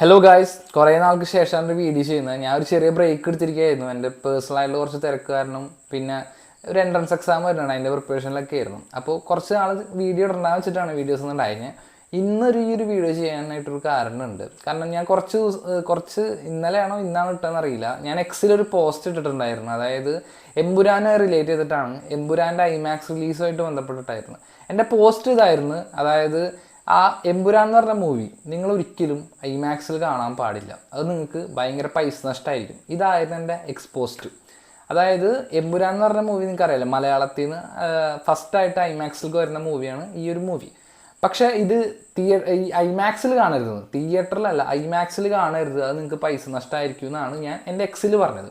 Hello guys കുറേ നാൾക്ക് ശേഷമാണ് ഒരു വീഡിയോ ചെയ്യുന്നത്. ഞാൻ ഒരു ചെറിയ ബ്രേക്ക് എടുത്തിരിക്കുകയായിരുന്നു. എന്റെ പേഴ്സണൽ ആയിട്ടുള്ള കുറച്ച് തിരക്ക് കാരണം പിന്നെ ഒരു എൻട്രൻസ് എക്സാം വരുന്നുണ്ട്. അതിന്റെ പ്രിപ്പറേഷനിലൊക്കെ ആയിരുന്നു. അപ്പോൾ കുറച്ച് നാൾ വീഡിയോ ഇടണ്ടാന്ന് വെച്ചിട്ടാണ് വീഡിയോസ് ഒന്നും ഉണ്ടായിരുന്നത് ഇന്നൊരു ഈ ഒരു വീഡിയോ ചെയ്യാനായിട്ടൊരു കാരണമുണ്ട് കാരണം ഞാൻ കുറച്ച് കുറച്ച് ഇന്നലെയാണോ ഇന്നാണോ ഇട്ടെന്ന് അറിയില്ല. ഞാൻ എക്സിലൊരു പോസ്റ്റ് ഇട്ടിട്ടുണ്ടായിരുന്നു. അതായത് എമ്പുരാനെ റിലേറ്റ് ചെയ്തിട്ടാണ്. എമ്പുരാന്റെ ഐമാക്സ് റിലീസുമായിട്ട് ബന്ധപ്പെട്ടിട്ടായിരുന്നു. എന്റെ പോസ്റ്റ് ഇതായിരുന്നു. അതായത് ആ എമ്പുരാൻ എന്ന് പറഞ്ഞ മൂവി നിങ്ങൾ ഒരിക്കലും ഐമാക്സിൽ കാണാൻ പാടില്ല. അത് നിങ്ങൾക്ക് ഭയങ്കര പൈസ നഷ്ടമായിരിക്കും ഇതായിരുന്നു എന്റെ എക്സ്പോസ്റ്റ് അതായത് എമ്പുരാൻ എന്ന് പറഞ്ഞ മൂവി നിങ്ങൾക്ക് അറിയാലോ മലയാളത്തിൽ നിന്ന് ഫസ്റ്റായിട്ട് ഐമാക്സിലേക്ക് വരുന്ന മൂവിയാണ് ഈ ഒരു മൂവി പക്ഷേ ഇത് തിയേ ഈ ഐമാക്സിൽ കാണരുത്. തിയേറ്ററിലല്ല ഐമാക്സിൽ കാണരുത്. അത് നിങ്ങൾക്ക് പൈസ നഷ്ടമായിരിക്കും എന്നാണ് ഞാൻ എന്റെ എക്സിൽ പറഞ്ഞത്.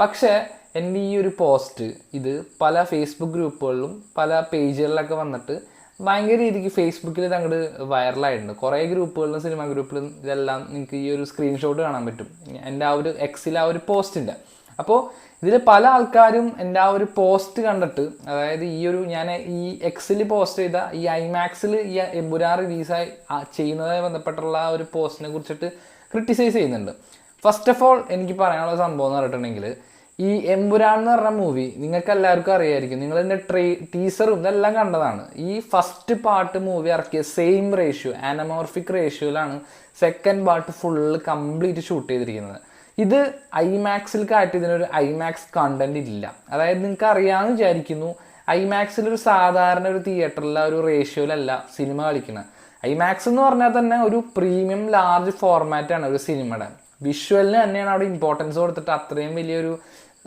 പക്ഷേ എന്റെ ഈ ഒരു പോസ്റ്റ് ഇത് പല ഫേസ്ബുക്ക് ഗ്രൂപ്പുകളിലും പല പേജുകളിലൊക്കെ വന്നിട്ട് ഭയങ്കര രീതിക്ക് ഫേസ്ബുക്കിൽ ഇത് വൈറലായിട്ടുണ്ട് കുറേ ഗ്രൂപ്പുകളിലും സിനിമ ഗ്രൂപ്പിലും ഇതെല്ലാം നിങ്ങൾക്ക് ഈ ഒരു സ്ക്രീൻഷോട്ട് കാണാൻ പറ്റും. എന്റെ ആ ഒരു എക്സിൽ ആ ഒരു പോസ്റ്റിന്റെ അപ്പോൾ ഇതിൽ പല ആൾക്കാരും എന്റെ ആ ഒരു പോസ്റ്റ് കണ്ടിട്ട് അതായത് ഈ ഒരു ഞാൻ ഈ എക്സിൽ പോസ്റ്റ് ചെയ്ത ഈ ഐമാക്സിൽ ഈ എമ്പുരാൻ റിലീസായി ചെയ്യുന്നതായി ബന്ധപ്പെട്ടുള്ള ആ ഒരു പോസ്റ്റിനെ കുറിച്ചിട്ട് ക്രിട്ടിസൈസ് ചെയ്യുന്നുണ്ട്. ഫസ്റ്റ് ഓഫ് ഓൾ എനിക്ക് പറയാനുള്ള സംഭവം എന്ന് പറഞ്ഞിട്ടുണ്ടെങ്കിൽ ഈ എമ്പുരാൻ എന്ന് പറഞ്ഞ മൂവി നിങ്ങൾക്ക് എല്ലാവർക്കും അറിയായിരിക്കും. നിങ്ങൾ എന്റെ ട്രേ ടീസറും ഇതെല്ലാം കണ്ടതാണ്. ഈ ഫസ്റ്റ് പാർട്ട് മൂവി ഇറക്കിയ same ratio anamorphic റേഷ്യോയിലാണ് second part full complete shoot ചെയ്തിരിക്കുന്നത്. ഇത് ഐമാക്സിൽ കാട്ടി ഇതിനൊരു ഐമാക്സ് കണ്ടന്റ് ഇല്ല. അതായത് നിങ്ങൾക്ക് അറിയാമെന്ന് വിചാരിക്കുന്നു. ഐമാക്സിൽ ഒരു സാധാരണ ഒരു തിയേറ്ററിലെ ഒരു റേഷ്യോയിലല്ല സിനിമ കളിക്കുന്നത് ഐമാക്സ് എന്ന് പറഞ്ഞാൽ തന്നെ ഒരു പ്രീമിയം ലാർജ് ഫോർമാറ്റാണ് ഒരു സിനിമയുടെ വിഷ്വലിന് തന്നെയാണ് അവിടെ ഇമ്പോർട്ടൻസ് കൊടുത്തിട്ട് അത്രയും വലിയൊരു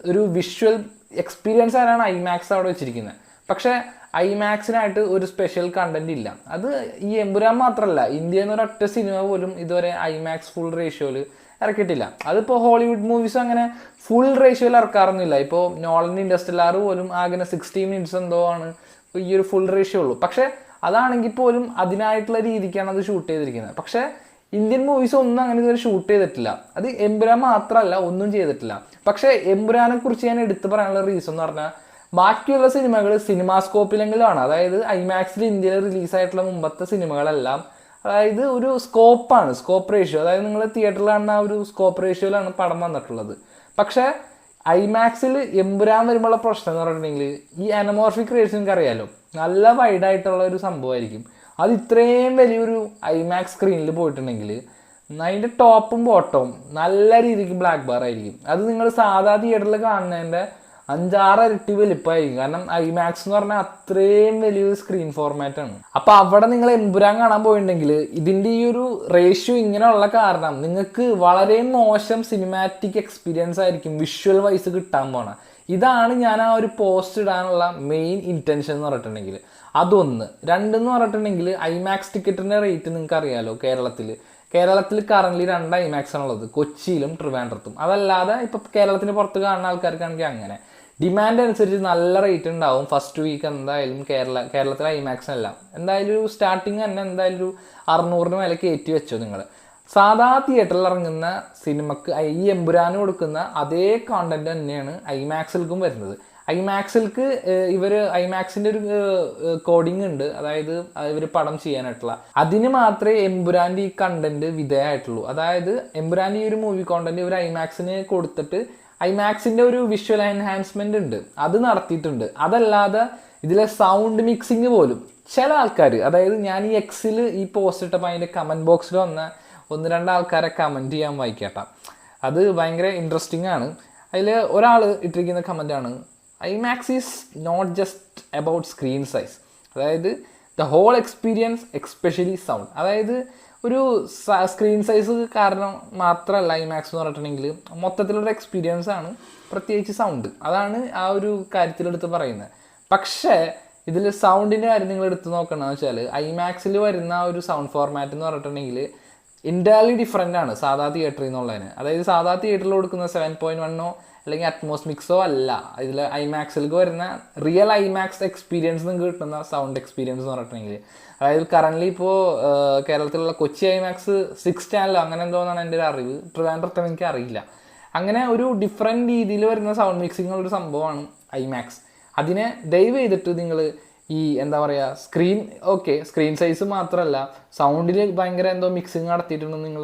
ഒരു വിഷ്വൽ എക്സ്പീരിയൻസ് ആയാണ് ഐമാക്സ് അവിടെ വെച്ചിരിക്കുന്നത്? പക്ഷേ ഐമാക്സിനായിട്ട് ഒരു സ്പെഷ്യൽ കണ്ടന്റ് ഇല്ല. അത് ഈ എമ്പുരാൻ മാത്രമല്ല ഇന്ത്യ എന്നൊരു ഒരൊറ്റ സിനിമ പോലും ഇതുവരെ ഐമാക്സ് ഫുൾ റേഷ്യോയിൽ ഇറക്കിയിട്ടില്ല. അതിപ്പോൾ ഹോളിവുഡ് മൂവീസ് അങ്ങനെ ഫുൾ റേഷ്യോയിൽ ഇറക്കാറൊന്നുമില്ല. ഇപ്പോൾ നോളൻ ഇൻഡസ്ട്രിയലാർ പോലും ആകെ സിക്സ്റ്റി മിനിറ്റ്സ് എന്തോ ആണ് ഈ ഒരു ഫുൾ റേഷ്യോ ഉള്ളൂ. പക്ഷേ അതാണെങ്കിൽ പോലും അതിനായിട്ടുള്ള രീതിക്കാണ് അത് ഷൂട്ട് ചെയ്തിരിക്കുന്നത്. പക്ഷേ ഇന്ത്യൻ മൂവീസ് ഒന്നും അങ്ങനെ ഇതുവരെ ഷൂട്ട് ചെയ്തിട്ടില്ല. അത് എമ്പുരാൻ മാത്രമല്ല ഒന്നും ചെയ്തിട്ടില്ല. പക്ഷേ എമ്പുരാനെ കുറിച്ച് ഞാൻ എടുത്തു പറയാനുള്ള റീസൺ എന്ന് പറഞ്ഞാൽ ബാക്കിയുള്ള സിനിമകൾ സിനിമാസ്കോപ്പിലെങ്കിലും ആണ് അതായത് ഐമാക്സിൽ ഇന്ത്യയിൽ റിലീസായിട്ടുള്ള മുമ്പത്തെ സിനിമകളെല്ലാം അതായത് ഒരു സ്കോപ്പാണ് സ്കോപ്പ് റേഷ്യോ അതായത് നിങ്ങൾ തിയേറ്ററിൽ കാണുന്ന ആ ഒരു സ്കോപ്പ് റേഷ്യോയിലാണ് പടം വന്നിട്ടുള്ളത്. പക്ഷേ ഐമാക്സിൽ എമ്പുരാൻ വരുമ്പോഴുള്ള പ്രശ്നം എന്ന് പറഞ്ഞിട്ടുണ്ടെങ്കിൽ ഈ അനമോർഫിക് റേഷ്യോ നിങ്ങൾക്ക് അറിയാലോ നല്ല വൈഡായിട്ടുള്ള ഒരു സംഭവമായിരിക്കും. അത് ഇത്രയും വലിയൊരു ഐമാക്സ് സ്ക്രീനിൽ പോയിട്ടുണ്ടെങ്കിൽ അതിന്റെ ടോപ്പും ബോട്ടവും നല്ല രീതിക്ക് ബ്ലാക്ക് ബാർ ആയിരിക്കും. അത് നിങ്ങൾ സാധാ തിയേറ്ററിൽ കാണുന്നതിന്റെ അഞ്ചാറ് ഇരട്ടി വലിപ്പമായിരിക്കും. കാരണം ഐമാക്സ് എന്ന് പറഞ്ഞാൽ അത്രയും വലിയൊരു സ്ക്രീൻ ഫോർമാറ്റ് ആണ്. അപ്പൊ അവിടെ നിങ്ങൾ എമ്പുരാൻ കാണാൻ പോയിട്ടുണ്ടെങ്കിൽ ഇതിന്റെ ഈ ഒരു റേഷ്യോ ഇങ്ങനെയുള്ള കാരണം നിങ്ങൾക്ക് വളരെ മോശം സിനിമാറ്റിക് എക്സ്പീരിയൻസ് ആയിരിക്കും വിഷ്വൽ വൈസ് കിട്ടാൻ പോണ. ഇതാണ് ഞാൻ ആ ഒരു പോസ്റ്റ് ഇടാനുള്ള മെയിൻ ഇന്റൻഷൻ എന്ന് പറഞ്ഞിട്ടുണ്ടെങ്കിൽ അതൊന്ന്. രണ്ടെന്ന് പറഞ്ഞിട്ടുണ്ടെങ്കിൽ ഐമാക്സ് ടിക്കറ്റിന്റെ റേറ്റ് നിങ്ങൾക്ക് അറിയാലോ കേരളത്തിൽ കേരളത്തിൽ കറന്റ് രണ്ട് ഐമാക്സ് ആണുള്ളത്. കൊച്ചിയിലും ട്രിവാൻഡ്രത്തും. അതല്ലാതെ ഇപ്പൊ കേരളത്തിന് പുറത്ത് കാണുന്ന ആൾക്കാർക്കാണെങ്കിൽ അങ്ങനെ. ഡിമാൻഡ് അനുസരിച്ച് നല്ല റേറ്റ് ഉണ്ടാവും. ഫസ്റ്റ് വീക്ക് എന്തായാലും കേരള കേരളത്തിലെ ഐമാക്സ് എല്ലാം. എന്തായാലും ഒരു സ്റ്റാർട്ടിങ് തന്നെ എന്തായാലും ഒരു അറുന്നൂറിന് മേലെ കയറ്റി വെച്ചോ നിങ്ങൾ സാധാ തിയേറ്ററിൽ ഇറങ്ങുന്ന സിനിമക്ക് ഈ എമ്പുരാന് കൊടുക്കുന്ന അതേ കോണ്ടന്റ് തന്നെയാണ് ഐമാക്സിൽക്കും വരുന്നത്. ഐമാക്സിൽക്ക് ഇവർ ഐമാക്സിന്റെ ഒരു കോഡിംഗ് ഉണ്ട്. അതായത് ഇവർ പടം ചെയ്യാനായിട്ടുള്ള. അതിന് മാത്രമേ എംബുരാന്റെ ഈ കണ്ടന്റ് വിധേയമായിട്ടുള്ളൂ അതായത് എംബുരാന്റെ ഈ ഒരു മൂവി കോണ്ടന്റ് ഇവർ ഐമാക്സിന് കൊടുത്തിട്ട് ഐമാക്സിന്റെ ഒരു വിഷ്വൽ എൻഹാൻസ്മെന്റ് ഉണ്ട്. അത് നടത്തിയിട്ടുണ്ട്. അതല്ലാതെ ഇതിലെ സൗണ്ട് മിക്സിങ് പോലും. ചില ആൾക്കാർ അതായത് ഞാൻ ഈ എക്സിൽ ഈ പോസ്റ്റ് ഇട്ടപ്പോൾ അതിന്റെ കമന്റ് ബോക്സിൽ വന്ന ഒന്ന് രണ്ട് ആൾക്കാരെ കമന്റ് ചെയ്യാൻ വായിക്കട്ടെ. അത് ഭയങ്കര ഇൻട്രസ്റ്റിംഗ് ആണ്. അതിൽ ഒരാൾ ഇട്ടിരിക്കുന്ന കമന്റ് ആണ് IMAX is not just about screen size അതായത് the whole experience especially sound അതായത് ഒരു സ്ക്രീൻ സൈസ് കാരണം മാത്രമല്ല ഐമാക്സ് എന്ന് പറഞ്ഞിട്ടുണ്ടെങ്കിൽ മൊത്തത്തിലൊരു എക്സ്പീരിയൻസ് ആണ് പ്രത്യേകിച്ച് സൗണ്ട് അതാണ് ആ ഒരു കാര്യത്തിലെടുത്ത് പറയുന്നത്. പക്ഷേ ഇതിൽ സൗണ്ടിന്റെ കാര്യം നിങ്ങൾ എടുത്ത് നോക്കണമെന്ന് വെച്ചാൽ ഐമാക്സിൽ വരുന്ന ഒരു സൗണ്ട് ഫോർമാറ്റ് എന്ന് പറഞ്ഞിട്ടുണ്ടെങ്കിൽ ഇന്റയർലി ഡിഫറെന്റ് ആണ് സാധാ തിയേറ്ററിൽ നിന്നുള്ളതിന്. അതായത് സാധാ തിയേറ്ററിൽ കൊടുക്കുന്ന സെവൻ പോയിന്റ് വണ്ണോ അല്ലെങ്കിൽ അറ്റ്മോസ് മിക്സോ അല്ല. ഇതിൽ ഐമാക്സിലേക്ക് വരുന്ന റിയൽ ഐമാക്സ് എക്സ്പീരിയൻസ് നിങ്ങൾക്ക് കിട്ടുന്ന സൗണ്ട് എക്സ്പീരിയൻസ് എന്ന് പറഞ്ഞിട്ടുണ്ടെങ്കിൽ. അതായത് കറന്റ്ലി ഇപ്പോൾ കേരളത്തിലുള്ള കൊച്ചി ഐമാക്സ് സിക്സ് ചാനലോ അങ്ങനെ എന്തോന്നാണ് എന്റെ ഒരു അറിവ്. ട്രിവാൻഡ്രത്തും എനിക്ക് അറിയില്ല. അങ്ങനെ ഒരു ഡിഫറെന്റ് രീതിയിൽ വരുന്ന സൗണ്ട് മിക്സിംഗ് ഒരു സംഭവമാണ് ഐമാക്സ് അതിനെ ദയവ് ചെയ്തിട്ട് നിങ്ങൾ ഈ എന്താ പറയുക സ്ക്രീൻ ഓക്കെ സ്ക്രീൻ സൈസ് മാത്രമല്ല സൗണ്ടിൽ ഭയങ്കര എന്തോ മിക്സിങ് നടത്തിയിട്ടുണ്ട് നിങ്ങൾ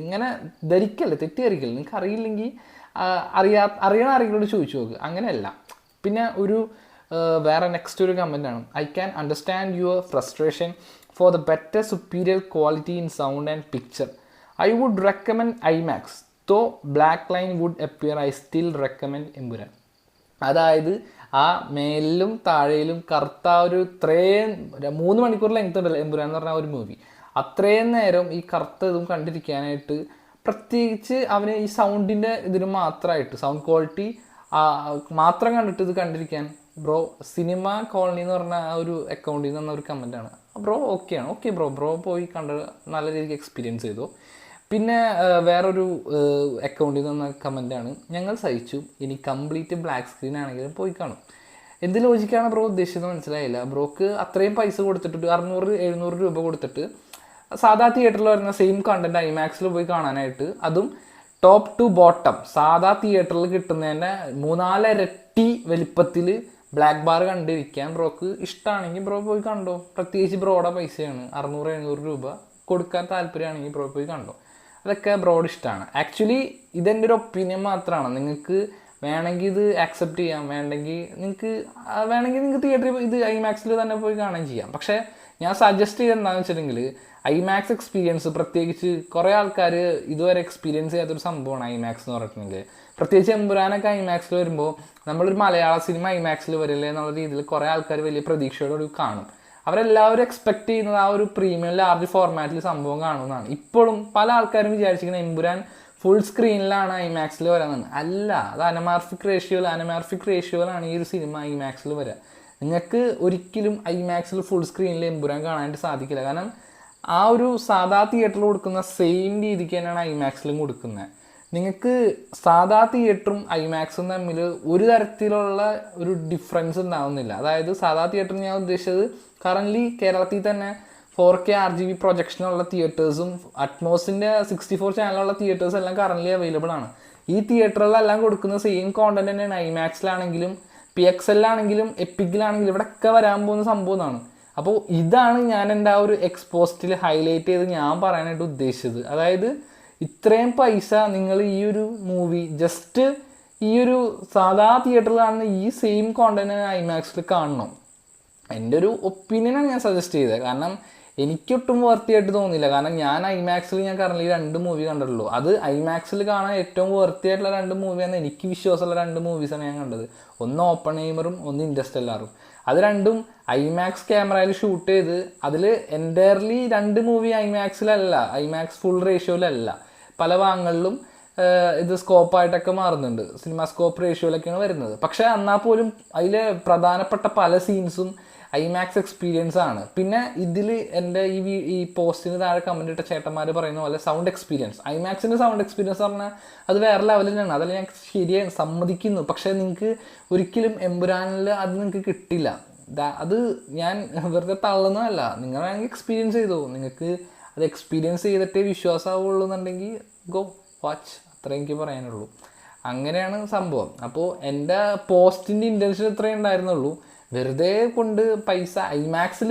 ഇങ്ങനെ ധരിക്കല്ലേ തെറ്റിദ്ധരിക്കല്ലേ? നിങ്ങൾക്ക് അറിയില്ലെങ്കിൽ അറിയാ അറിയണ ആരെങ്കിലും ചോദിച്ചു നോക്ക്. അങ്ങനെയല്ല. പിന്നെ ഒരു വേറെ നെക്സ്റ്റ് ഒരു കമന്റ് ആണ്. I can understand your frustration for the better superior quality in sound and picture I would recommend IMAX though black line would appear I still recommend Empuraan അതായത് ആ മേലിലും താഴെയിലും കറുത്ത ഒരു ഇത്രയും മൂന്ന് മണിക്കൂർ ലെങ്ത് ഉണ്ടല്ലോ എമ്പുരാൻ എന്ന് പറഞ്ഞ ഒരു മൂവി അത്രയും നേരം ഈ കറുത്ത ഇതും കണ്ടിരിക്കാനായിട്ട് പ്രത്യേകിച്ച് അവന് ഈ സൗണ്ടിന്റെ ഇതിന് മാത്രമായിട്ട് സൗണ്ട് ക്വാളിറ്റി മാത്രം കണ്ടിട്ട് ഇത് കണ്ടിരിക്കാൻ ബ്രോ സിനിമ കോളനി എന്ന് പറഞ്ഞ ആ ഒരു അക്കൗണ്ടിൽ നിന്ന് ഒരു കമന്റാണ് ബ്രോ ഓക്കെയാണ് ഓക്കെ ബ്രോ ബ്രോ പോയി കണ്ട് നല്ല രീതിക്ക് എക്സ്പീരിയൻസ് ചെയ്തു. പിന്നെ വേറൊരു അക്കൗണ്ടിൽ നിന്ന് കമന്റാണ് ഞങ്ങൾ സഹിച്ചു. ഇനി കംപ്ലീറ്റ് ബ്ലാക്ക് സ്ക്രീൻ ആണെങ്കിലും പോയി കാണും. എന്ത് ലോജിക്കാണ് ബ്രോ ഉദ്ദേശിച്ചത് മനസ്സിലായില്ല. ബ്രോക്ക് അത്രയും പൈസ കൊടുത്തിട്ട് അറുന്നൂറ് എഴുന്നൂറ് രൂപ കൊടുത്തിട്ട് സാധാ തിയേറ്ററിൽ വരുന്ന സെയിം കണ്ടന്റ് ഐമാക്സിൽ പോയി കാണാനായിട്ട് അതും ടോപ്പ് ടു ബോട്ടം സാധാ തിയേറ്ററിൽ കിട്ടുന്നതിന്റെ മൂന്നാലരട്ടി വലിപ്പത്തിൽ ബ്ലാക്ക് ബാർ കണ്ടിരിക്കാൻ ബ്രോക്ക് ഇഷ്ടമാണെങ്കിൽ ബ്രോ പോയി കണ്ടോ? പ്രത്യേകിച്ച് ബ്രോയുടെ പൈസയാണ്. അറുന്നൂറ് എഴുന്നൂറ് രൂപ കൊടുക്കാൻ താല്പര്യമാണെങ്കിൽ ബ്രോ പോയി കണ്ടോ? അതൊക്കെ ബ്രോഡ് ഇഷ്ടമാണ് ആക്ച്വലി ഇതെന്റെ ഒരു ഒപ്പീനിയൻ മാത്രമാണ് നിങ്ങൾക്ക് വേണമെങ്കിൽ ഇത് ആക്സെപ്റ്റ് ചെയ്യാം. വേണ്ടെങ്കിൽ നിങ്ങൾക്ക് വേണമെങ്കിൽ നിങ്ങൾക്ക് തിയേറ്ററിൽ ഇത് ഐമാക്സിൽ തന്നെ പോയി കാണുകയും ചെയ്യാം. പക്ഷേ ഞാൻ സജസ്റ്റ് ചെയ്ത് എന്താണെന്ന് വെച്ചിട്ടുണ്ടെങ്കിൽ ഐമാക്സ് എക്സ്പീരിയൻസ് പ്രത്യേകിച്ച് കുറേ ആൾക്കാർ ഇതുവരെ എക്സ്പീരിയൻസ് ചെയ്യാത്തൊരു സംഭവമാണ് ഐമാക്സ് എന്ന് പറഞ്ഞിട്ടുണ്ടെങ്കിൽ പ്രത്യേകിച്ച് എമ്പുരാനൊക്കെ ഐമാക്സിൽ വരുമ്പോൾ നമ്മളൊരു മലയാള സിനിമ ഐമാക്സിൽ വരില്ലേ എന്നുള്ള രീതിയിൽ കുറേ ആൾക്കാർ വലിയ പ്രതീക്ഷയോടുകൂടി കാണും. അവരെല്ലാവരും എക്സ്പെക്ട് ചെയ്യുന്നത് ആ ഒരു പ്രീമിയം ലാർജ് ഫോർമാറ്റിൽ സംഭവം കാണുന്നതാണ്. ഇപ്പോഴും പല ആൾക്കാരും വിചാരിച്ചിരിക്കുന്നത് എമ്പുരാൻ ഫുൾ സ്ക്രീനിലാണ് ഐമാക്സിൽ വരാമെന്ന് അല്ല അത് അനമാർഫിക് റേഷ്യോയിൽ അനമാർഫിക് റേഷ്യോയിലാണ് ഈ ഒരു സിനിമ ഐമാക്സിൽ വരിക നിങ്ങൾക്ക് ഒരിക്കലും ഐമാക്സിൽ ഫുൾ സ്ക്രീനിൽ എമ്പുരാൻ കാണാനായിട്ട് സാധിക്കില്ല. കാരണം ആ ഒരു സാധാ തിയേറ്ററിൽ കൊടുക്കുന്ന സെയിം രീതിക്ക് തന്നെയാണ് ഐമാക്സിലും കൊടുക്കുന്നത്. നിങ്ങൾക്ക് സാധാ തിയേറ്ററും ഐമാക്സും തമ്മിൽ ഒരു തരത്തിലുള്ള ഒരു ഡിഫറൻസ് ഉണ്ടാവുന്നില്ല. അതായത് സാധാ തിയേറ്റർ ഞാൻ ഉദ്ദേശിച്ചത് കറന്റ്ലി കേരളത്തിൽ തന്നെ four K R G B പ്രൊജക്ഷനുള്ള തിയേറ്റേഴ്സും അറ്റ്മോസിന്റെ സിക്സ്റ്റി ഫോർ ചാനലുള്ള തിയേറ്റേഴ്സ് എല്ലാം കറന്റ്ലി അവൈലബിൾ ആണ്. ഈ തിയേറ്ററുകളിലെല്ലാം കൊടുക്കുന്ന സെയിം കോണ്ടന്റ് തന്നെയാണ് ഐമാക്സിലാണെങ്കിലും പി എക്സ് എല്ലാണെങ്കിലും എപ്പിക്കിലാണെങ്കിലും ഇവിടെയൊക്കെ വരാൻ പോകുന്ന സംഭവമാണ് അപ്പോൾ ഇതാണ് ഞാൻ എന്റെ ആ ഒരു എക്സ്പോസ്റ്റിൽ ഹൈലൈറ്റ് ചെയ്ത് ഞാൻ പറയാനായിട്ട് ഉദ്ദേശിച്ചത്. അതായത് ഇത്രയും പൈസ നിങ്ങൾ ഈ ഒരു മൂവി ജസ്റ്റ് ഈ ഒരു സാധാ തിയേറ്ററിൽ കാണുന്ന ഈ സെയിം കോണ്ടന്റ് ഐമാക്സിൽ കാണണം. എന്റെ ഒരു ഒപ്പീനിയനാണ് ഞാൻ സജസ്റ്റ് ചെയ്തത്. കാരണം എനിക്കൊട്ടും വർത്തിയായിട്ട് തോന്നിയില്ല. കാരണം ഞാൻ ഐമാക്സിൽ ഞാൻ കറന്റ് രണ്ട് മൂവി കണ്ടിട്ടുള്ളൂ. അത് ഐമാക്സിൽ കാണാൻ ഏറ്റവും വർത്തിയായിട്ടുള്ള രണ്ട് മൂവിയാണ് എനിക്ക് വിശ്വാസമുള്ള രണ്ട് മൂവീസാണ് ഞാൻ കണ്ടത്. ഒന്ന് ഓപ്പൺ എയിമറും ഒന്ന് ഇൻഡസ്റ്റെല്ലാറും അത് രണ്ടും ഐമാക്സ് ക്യാമറയിൽ ഷൂട്ട് ചെയ്ത് അതിൽ എന്റയർലി രണ്ട് മൂവി ഐമാക്സിലല്ല ഐമാക്സ് ഫുൾ റേഷ്യോയിലല്ല പല ഭാഗങ്ങളിലും ഇത് സ്കോപ്പായിട്ടൊക്കെ മാറുന്നുണ്ട്. സിനിമ സ്കോപ്പ് റേഷ്യോയിലൊക്കെയാണ് വരുന്നത്. പക്ഷേ എന്നാൽ പോലും അതിൽ പ്രധാനപ്പെട്ട പല സീൻസും ഐമാക്സ് എക്സ്പീരിയൻസ് ആണ്. പിന്നെ ഇതിൽ എന്റെ ഈ ഈ പോസ്റ്റിന് താഴെ കമന്റ് ഇട്ട ചേട്ടന്മാർ പറയുന്ന പോലെ സൗണ്ട് എക്സ്പീരിയൻസ് ഐമാക്സിന്റെ സൗണ്ട് എക്സ്പീരിയൻസ് പറഞ്ഞാൽ അത് വേറെ ലെവലിൽ തന്നെയാണ്. അതിൽ ഞാൻ ശരിയായി സമ്മതിക്കുന്നു. പക്ഷേ നിങ്ങൾക്ക് ഒരിക്കലും എമ്പുരാനിൽ അത് നിങ്ങൾക്ക് കിട്ടില്ല. അത് ഞാൻ വെറുതെ തള്ളുന്നതല്ല. നിങ്ങൾ വേണമെങ്കിൽ എക്സ്പീരിയൻസ് ചെയ്തു നിങ്ങൾക്ക് അത് എക്സ്പീരിയൻസ് ചെയ്തിട്ടേ വിശ്വാസമാവുള്ളൂ എന്നുണ്ടെങ്കിൽ ഗോ വാച്ച് അത്രേ എനിക്ക് പറയാനുള്ളൂ. അങ്ങനെയാണ് സംഭവം. അപ്പോൾ എന്റെ പോസ്റ്റിന്റെ ഇന്റൻഷൻ ഇത്രയേ ഉണ്ടായിരുന്നുള്ളൂ. വെറുതെ കൊണ്ട് പൈസ ഐമാക്സിൽ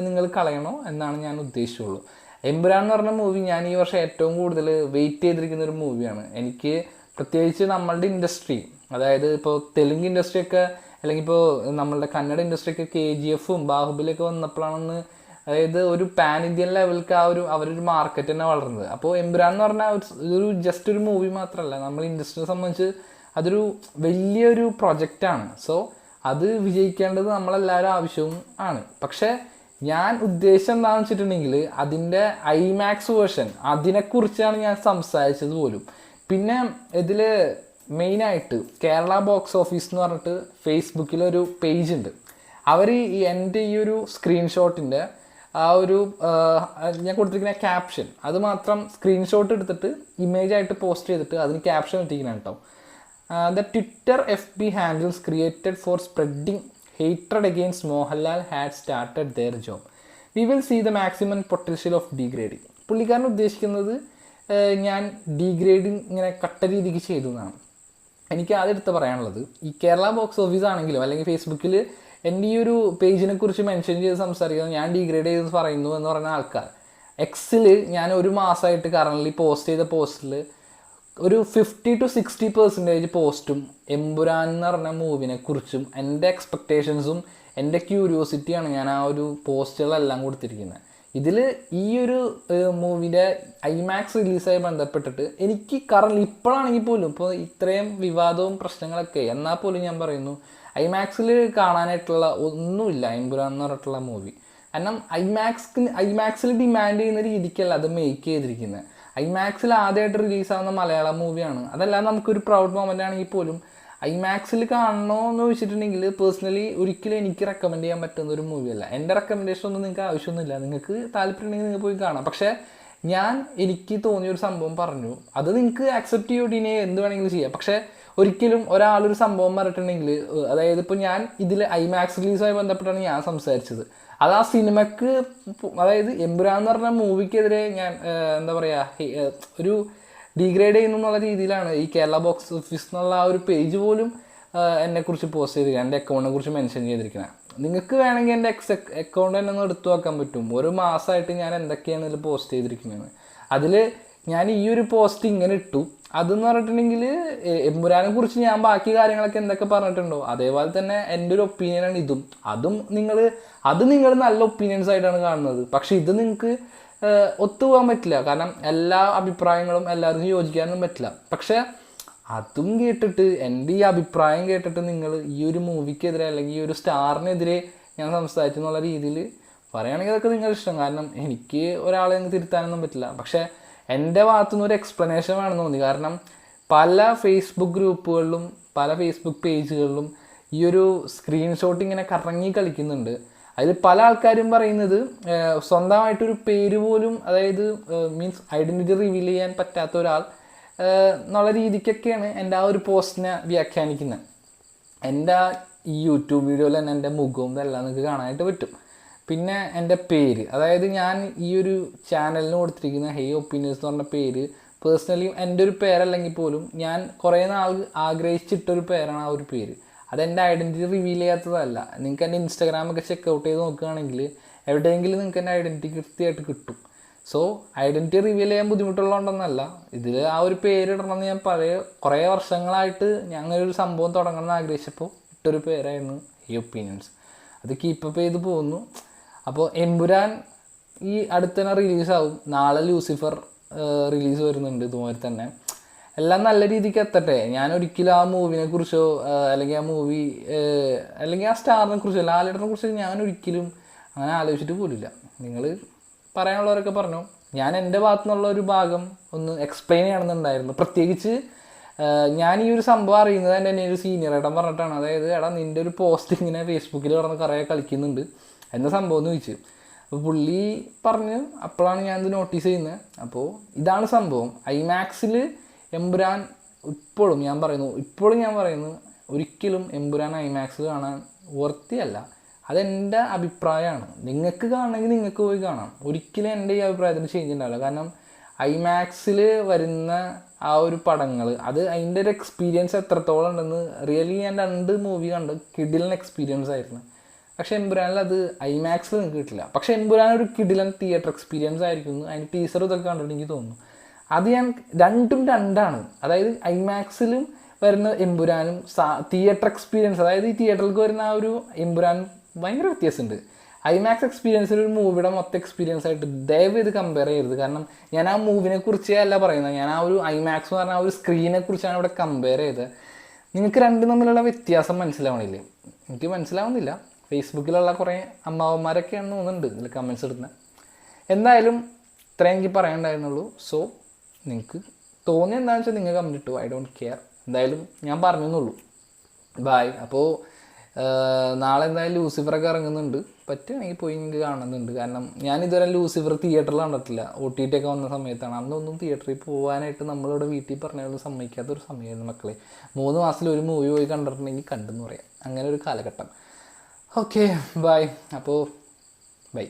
നിങ്ങൾ കളയണോ എന്നാണ് ഞാൻ ഉദ്ദേശിച്ചുള്ളൂ. എമ്പുരാൻ എന്ന് പറഞ്ഞ മൂവി ഞാൻ ഈ വർഷം ഏറ്റവും കൂടുതൽ വെയിറ്റ് ചെയ്തിരിക്കുന്ന ഒരു മൂവിയാണ് എനിക്ക് പ്രത്യേകിച്ച് നമ്മളുടെ ഇൻഡസ്ട്രി അതായത് ഇപ്പോൾ തെലുങ്ക് ഇൻഡസ്ട്രിയൊക്കെ അല്ലെങ്കിൽ ഇപ്പോൾ നമ്മളുടെ കന്നഡ ഇൻഡസ്ട്രിയൊക്കെ കെ ജി എഫും ബാഹുബലിയൊക്കെ വന്നപ്പോഴാണെന്ന് അതായത് ഒരു പാൻ ഇന്ത്യൻ ലെവലിലേക്ക് ആ ഒരു അവരൊരു മാർക്കറ്റ് തന്നെ വളർന്നത്. അപ്പോൾ എംബ്രാൻ എന്ന് പറഞ്ഞാൽ ഒരു- ജസ്റ്റ് ഒരു മൂവി മാത്രമല്ല നമ്മൾ ഇൻഡസ്ട്രിയെ സംബന്ധിച്ച് അതൊരു വലിയൊരു പ്രൊജക്റ്റാണ് സോ അത് വിജയിക്കേണ്ടത് നമ്മളെല്ലാവരും ആവശ്യവും ആണ്. പക്ഷേ ഞാൻ ഉദ്ദേശം എന്താണെന്ന് വെച്ചിട്ടുണ്ടെങ്കിൽ അതിന്റെ ഐമാക്സ് വേർഷൻ അതിനെക്കുറിച്ചാണ് ഞാൻ സംസാരിച്ചത് പോലും. പിന്നെ ഇതിൽ മെയിനായിട്ട് കേരള ബോക്സ് ഓഫീസ് എന്ന് പറഞ്ഞിട്ട് ഫേസ്ബുക്കിലൊരു പേജ് ഉണ്ട്. അവർ ഈ എന്റെ ഈ ഒരു സ്ക്രീൻഷോട്ടിന്റെ ആ ഒരു ഞാൻ കൊടുത്തിരിക്കുന്ന ക്യാപ്ഷൻ അത് മാത്രം സ്ക്രീൻഷോട്ട് എടുത്തിട്ട് ഇമേജ് ആയിട്ട് പോസ്റ്റ് ചെയ്തിട്ട് അതിന് ക്യാപ്ഷൻ ഇട്ടിരിക്കണം കേട്ടോ. The Twitter F B handles created for spreading hated against Mohanlal had started their job we will see the maximum potential of degrading പുള്ളിക്കാരൻ ഉദ്ദേശിക്കുന്നത് ഞാൻ ഡീഗ്രേഡിങ് ഇങ്ങനെ കട്ട രീതിക്ക് ചെയ്തു എന്നാണ്. എനിക്ക് ആദ്യം എടുത്ത് പറയാനുള്ളത് ഈ കേരള ബോക്സ് ഓഫീസ് ആണെങ്കിലും അല്ലെങ്കിൽ ഫേസ്ബുക്കിൽ എന്റെ ഈ ഒരു പേജിനെ കുറിച്ച് മെൻഷൻ ചെയ്ത് സംസാരിക്കുന്നത് ഞാൻ ഡിഗ്രേഡ് ചെയ്ത് പറയുന്നു എന്ന് പറയുന്ന ആൾക്കാർ. എക്സിൽ ഞാൻ ഒരു മാസമായിട്ട് കറണ്ട്ലി പോസ്റ്റ് ചെയ്ത പോസ്റ്റിൽ ഒരു ഫിഫ്റ്റി ടു സിക്സ്റ്റി പെർസെന്റേജ് പോസ്റ്റും എമ്പുരാൻ എന്ന് പറഞ്ഞ മൂവിനെ കുറിച്ചും എന്റെ എക്സ്പെക്റ്റേഷൻസും എന്റെ ക്യൂരിയോസിറ്റിയാണ് ഞാൻ ആ ഒരു പോസ്റ്റുകളെല്ലാം കൊടുത്തിരിക്കുന്നത്. ഇതിൽ ഈ ഒരു മൂവിന്റെ ഐമാക്സ് റിലീസായി ബന്ധപ്പെട്ടിട്ട് എനിക്ക് കറണ്ട് ഇപ്പോഴാണെങ്കിൽ പോലും ഇപ്പോൾ ഇത്രയും വിവാദവും പ്രശ്നങ്ങളൊക്കെ എന്നാൽ പോലും ഞാൻ പറയുന്നു ഐമാക്സിൽ കാണാനായിട്ടുള്ള ഒന്നുമില്ല എമ്പുരാൻ എന്ന് പറഞ്ഞിട്ടുള്ള മൂവി കാരണം ഐമാക്സ് ഐമാക്സിൽ ഡിമാൻഡ് ചെയ്യുന്ന രീതിക്കല്ല അത് മേക്ക് ചെയ്തിരിക്കുന്നത്. ഐമാക്സിൽ ആദ്യമായിട്ട് റിലീസാവുന്ന മലയാളം മൂവിയാണ് അതല്ലാതെ നമുക്കൊരു പ്രൗഡ് മൊമെന്റ് ആണെങ്കിൽ പോലും ഐമാക്സിൽ കാണണോ എന്ന് ചോദിച്ചിട്ടുണ്ടെങ്കിൽ പേഴ്സണലി ഒരിക്കലും എനിക്ക് റെക്കമെൻഡ് ചെയ്യാൻ പറ്റുന്ന ഒരു മൂവിയല്ല എന്റെ റെക്കമെൻഡേഷൻ ഒന്നും നിങ്ങൾക്ക് ആവശ്യമൊന്നുമില്ല. നിങ്ങൾക്ക് താല്പര്യമുണ്ടെങ്കിൽ നിങ്ങൾ പോയി കാണാം. പക്ഷേ ഞാൻ എനിക്ക് തോന്നിയൊരു സംഭവം പറഞ്ഞു. അത് നിങ്ങൾക്ക് ആക്സെപ്റ്റ് ചെയ്യോട്ടിനെ എന്ത് വേണമെങ്കിലും ചെയ്യാം. പക്ഷേ ഒരിക്കലും ഒരാളൊരു സംഭവം പറഞ്ഞിട്ടുണ്ടെങ്കിൽ അതായത് ഇപ്പോൾ ഞാൻ ഇതിൽ ഐമാക്സ് റിലീസുമായി ബന്ധപ്പെട്ടാണ് ഞാൻ സംസാരിച്ചത്. അത് ആ സിനിമക്ക് അതായത് എമ്പുരാൻ എന്ന് പറഞ്ഞ മൂവിക്കെതിരെ ഞാൻ എന്താ പറയുക ഒരു ഡീഗ്രേഡ് ചെയ്യുന്നു എന്നുള്ള രീതിയിലാണ് ഈ കേരള ബോക്സ് ഓഫീസ് എന്നുള്ള ആ ഒരു പേജ് പോലും എന്നെക്കുറിച്ച് പോസ്റ്റ് ചെയ്തിരിക്കുക എന്റെ അക്കൗണ്ടിനെ കുറിച്ച് മെൻഷൻ ചെയ്തിരിക്കുന്നത് നിങ്ങൾക്ക് വേണമെങ്കിൽ എന്റെ എക്സ് അക്കൗണ്ട് തന്നെ ഒന്ന് എടുത്തു നോക്കാൻ പറ്റും. ഒരു മാസമായിട്ട് ഞാൻ എന്തൊക്കെയാണ് ഇതിൽ പോസ്റ്റ് ചെയ്തിരിക്കുന്നത്. അതിൽ ഞാൻ ഈ ഒരു പോസ്റ്റ് ഇങ്ങനെ ഇട്ടു. അതെന്ന് പറഞ്ഞിട്ടുണ്ടെങ്കിൽ എമ്പുരാനെ കുറിച്ച് ഞാൻ ബാക്കി കാര്യങ്ങളൊക്കെ എന്തൊക്കെ പറഞ്ഞിട്ടുണ്ടോ അതേപോലെ തന്നെ എന്റെ ഒരു ഒപ്പീനിയനാണ് ഇതും. അതും നിങ്ങൾ അത് നിങ്ങൾ നല്ല ഒപ്പീനിയൻസ് ആയിട്ടാണ് കാണുന്നത്. പക്ഷെ ഇത് നിങ്ങൾക്ക് ഒത്തുപോകാൻ പറ്റില്ല. കാരണം എല്ലാ അഭിപ്രായങ്ങളും എല്ലാവർക്കും യോജിക്കാനൊന്നും പറ്റില്ല. പക്ഷെ അതും കേട്ടിട്ട് എന്റെ ഈ അഭിപ്രായം കേട്ടിട്ട് നിങ്ങൾ ഈ ഒരു മൂവിക്കെതിരെ അല്ലെങ്കിൽ ഈ ഒരു സ്റ്റാറിനെതിരെ ഞാൻ സംസാരിച്ചു എന്നുള്ള രീതിയിൽ പറയുകയാണെങ്കിൽ അതൊക്കെ നിങ്ങളുടെ ഇഷ്ടം. കാരണം എനിക്ക് ഒരാളെ തിരുത്താനൊന്നും പറ്റില്ല. പക്ഷേ എന്റെ ഭാഗത്തുനിന്ന് ഒരു എക്സ്പ്ലനേഷൻ വേണമെന്ന് തോന്നി. കാരണം പല ഫേസ്ബുക്ക് ഗ്രൂപ്പുകളിലും പല ഫേസ്ബുക്ക് പേജുകളിലും ഈ ഒരു സ്ക്രീൻഷോട്ട് ഇങ്ങനെ കറങ്ങി കളിക്കുന്നുണ്ട്. അതിൽ പല ആൾക്കാരും പറയുന്നത് സ്വന്തമായിട്ടൊരു പേര് പോലും അതായത് മീൻസ് ഐഡന്റിറ്റി റിവീൽ ചെയ്യാൻ പറ്റാത്ത ഒരാൾ എന്നുള്ള രീതിക്കൊക്കെയാണ് എന്റെ ആ ഒരു പോസ്റ്റിനെ വ്യാഖ്യാനിക്കുന്നത്. എന്റെ ഈ യൂട്യൂബ് വീഡിയോയിൽ തന്നെ എന്റെ മുഖവും ഇതെല്ലാം നിങ്ങൾക്ക് കാണാനായിട്ട് പറ്റും. പിന്നെ എന്റെ പേര്. അതായത് ഞാൻ ഈ ഒരു ചാനലിന് കൊടുത്തിരിക്കുന്ന ഹേ ഒപ്പീനിയൻസ് എന്ന് പറഞ്ഞ പേര് പേഴ്സണലി എന്റെ ഒരു പേരല്ലെങ്കിൽ പോലും ഞാൻ കുറേ നാൾ ആഗ്രഹിച്ചിട്ടൊരു പേരാണ് ആ ഒരു പേര്. അതെന്റെ ഐഡന്റിറ്റി റിവീൽ ചെയ്യാത്തതല്ല. നിങ്ങൾക്ക് എന്റെ ഇൻസ്റ്റാഗ്രാമൊക്കെ ചെക്ക് ഔട്ട് ചെയ്ത് നോക്കുകയാണെങ്കിൽ എവിടെയെങ്കിലും നിങ്ങൾക്ക് എന്റെ ഐഡന്റിറ്റി കൃത്യമായിട്ട് കിട്ടും. സോ ഐഡന്റിറ്റി റിവീൽ ചെയ്യാൻ ബുദ്ധിമുട്ടുള്ളതുകൊണ്ടൊന്നല്ല. ഇതിൽ ആ ഒരു പേര് ഇടണമെന്ന് ഞാൻ പഴയ കുറേ വർഷങ്ങളായിട്ട് ഒരു സംഭവം തുടങ്ങണമെന്ന് ആഗ്രഹിച്ചപ്പോൾ ഇട്ടൊരു പേരായിരുന്നു ഈ ഒപ്പീനിയൻസ് അത് കീപ്പപ്പ് ചെയ്ത് പോകുന്നു അപ്പോൾ എമ്പുരാൻ ഈ അടുത്തന്നെ റിലീസാവും നാളെ ലൂസിഫർ റിലീസ് വരുന്നുണ്ട് ഇതുപോലെ തന്നെ. എല്ലാം നല്ല രീതിക്ക് എത്തട്ടെ. ഞാൻ ഒരിക്കലും ആ മൂവിനെ കുറിച്ചോ അല്ലെങ്കിൽ ആ മൂവി അല്ലെങ്കിൽ ആ സ്റ്റാറിനെ കുറിച്ചോ ലാലേട്ടനെ കുറിച്ചോ ഞാൻ ഒരിക്കലും അങ്ങനെ ആലോചിച്ചിട്ട് പോലില്ല. നിങ്ങൾ പറയാനുള്ളവരൊക്കെ പറഞ്ഞു. ഞാൻ എന്റെ ഭാഗത്തു നിന്നുള്ള ഒരു ഭാഗം ഒന്ന് എക്സ്പ്ലെയിൻ ചെയ്യണമെന്നുണ്ടായിരുന്നു. പ്രത്യേകിച്ച് ഞാൻ ഈ ഒരു സംഭവം അറിയുന്നത് തന്നെ എന്റെ ഒരു സീനിയർ ഏട്ടൻ പറഞ്ഞിട്ടാണ്. അതായത് എടാ നിന്റെ ഒരു പോസ്റ്റ് ഇങ്ങനെ ഫേസ്ബുക്കിൽ കിടന്ന് കുറേ കളിക്കുന്നുണ്ട്. എന്താ സംഭവം എന്ന് ചോദിച്ചു. അപ്പോൾ പുള്ളി പറഞ്ഞ് അപ്പോഴാണ് ഞാനിത് നോട്ടീസ് ചെയ്യുന്നത് അപ്പോൾ ഇതാണ് സംഭവം. ഐമാക്സിൽ എമ്പുരാൻ ഇപ്പോഴും ഞാൻ പറയുന്നു ഇപ്പോഴും ഞാൻ പറയുന്നു ഒരിക്കലും എമ്പുരാൻ ഐമാക്സ് കാണാൻ വർത്തിയല്ല അതെന്റെ അഭിപ്രായമാണ്. നിങ്ങൾക്ക് കാണണമെങ്കിൽ നിങ്ങൾക്ക് പോയി കാണാം. ഒരിക്കലും എന്റെ ഈ അഭിപ്രായത്തിന് ചേഞ്ച് ഉണ്ടാവില്ല. കാരണം ഐമാക്സിൽ വരുന്ന ആ ഒരു പടങ്ങൾ അത് അതിന്റെ ഒരു എക്സ്പീരിയൻസ് എത്രത്തോളം ഉണ്ടെന്ന് റിയലി ഞാൻ രണ്ട് മൂവി കണ്ട് കിഡിലിന് എക്സ്പീരിയൻസ് ആയിരുന്നു. പക്ഷെ എമ്പുരാനിൽ അത് ഐമാക്സിൽ നിങ്ങൾക്ക് കിട്ടില്ല. പക്ഷെ എമ്പുരാൻ ഒരു കിടിലൻ തിയേറ്റർ എക്സ്പീരിയൻസ് ആയിരിക്കും അതിന് ടീസർ ഇതൊക്കെ കണ്ടിട്ട് എനിക്ക് തോന്നുന്നു. അത് ഞാൻ രണ്ടും രണ്ടാണ്. അതായത് ഐമാക്സിലും വരുന്ന എമ്പുരാനും തിയേറ്റർ എക്സ്പീരിയൻസ് അതായത് ഈ തിയേറ്ററിലേക്ക് വരുന്ന ആ ഒരു എംപുരാൻ ഭയങ്കര വ്യത്യാസമുണ്ട്. ഐമാക്സ് എക്സ്പീരിയൻസിൽ ഒരു മൂവിയുടെ മൊത്തം എക്സ്പീരിയൻസ് ആയിട്ട് ദയവ് ഇത് കമ്പയർ ചെയ്യരുത്. കാരണം ഞാൻ ആ മൂവിനെ കുറിച്ചേ അല്ല പറയുന്നത്. ഞാൻ ആ ഒരു ഐമാക്സ് എന്ന് പറഞ്ഞ ആ ഒരു സ്ക്രീനെ കുറിച്ചാണ് ഇവിടെ കമ്പയർ ചെയ്തത്. നിങ്ങൾക്ക് രണ്ടും തമ്മിലുള്ള വ്യത്യാസം മനസ്സിലാവണില്ലേ? എനിക്ക് മനസ്സിലാവുന്നില്ല. ഫേസ്ബുക്കിലുള്ള കുറേ അമ്മാവന്മാരൊക്കെ തോന്നുന്നുണ്ട് ഇതിൽ കമൻസ് ഇടുന്ന. എന്തായാലും ഇത്രയും എനിക്ക് പറയാനുണ്ടായിരുന്നുള്ളൂ. സോ നിങ്ങൾക്ക് തോന്നിയ എന്താണെന്ന് വെച്ചാൽ നിങ്ങൾ കമന്റ് ഇട്ടു. ഐ ഡോണ്ട് കെയർ എന്തായാലും ഞാൻ പറഞ്ഞെന്നുള്ളൂ. ബായ് അപ്പോൾ നാളെ എന്തായാലും ലൂസിഫറൊക്കെ ഇറങ്ങുന്നുണ്ട്. പറ്റുകയാണെങ്കിൽ പോയി നിങ്ങൾക്ക് കാണുന്നുണ്ട്. കാരണം ഞാൻ ഇതുവരെ ലൂസിഫർ തിയേറ്ററിൽ കണ്ടിട്ടില്ല. ഒ ടി ടി ഒക്കെ വന്ന സമയത്താണ്. അന്നൊന്നും തിയേറ്ററിൽ പോകാനായിട്ട് നമ്മളിവിടെ വീട്ടിൽ പറഞ്ഞാലും സമ്മതിക്കാത്തൊരു സമയമായിരുന്നു മക്കളെ. മൂന്ന് മാസത്തിൽ ഒരു മൂവി പോയി കണ്ടിട്ടുണ്ടെങ്കിൽ കണ്ടെന്ന് പറയാം. അങ്ങനെ ഒരു കാലഘട്ടം. ഓക്കെ ബൈ അപ്പോൾ ബൈ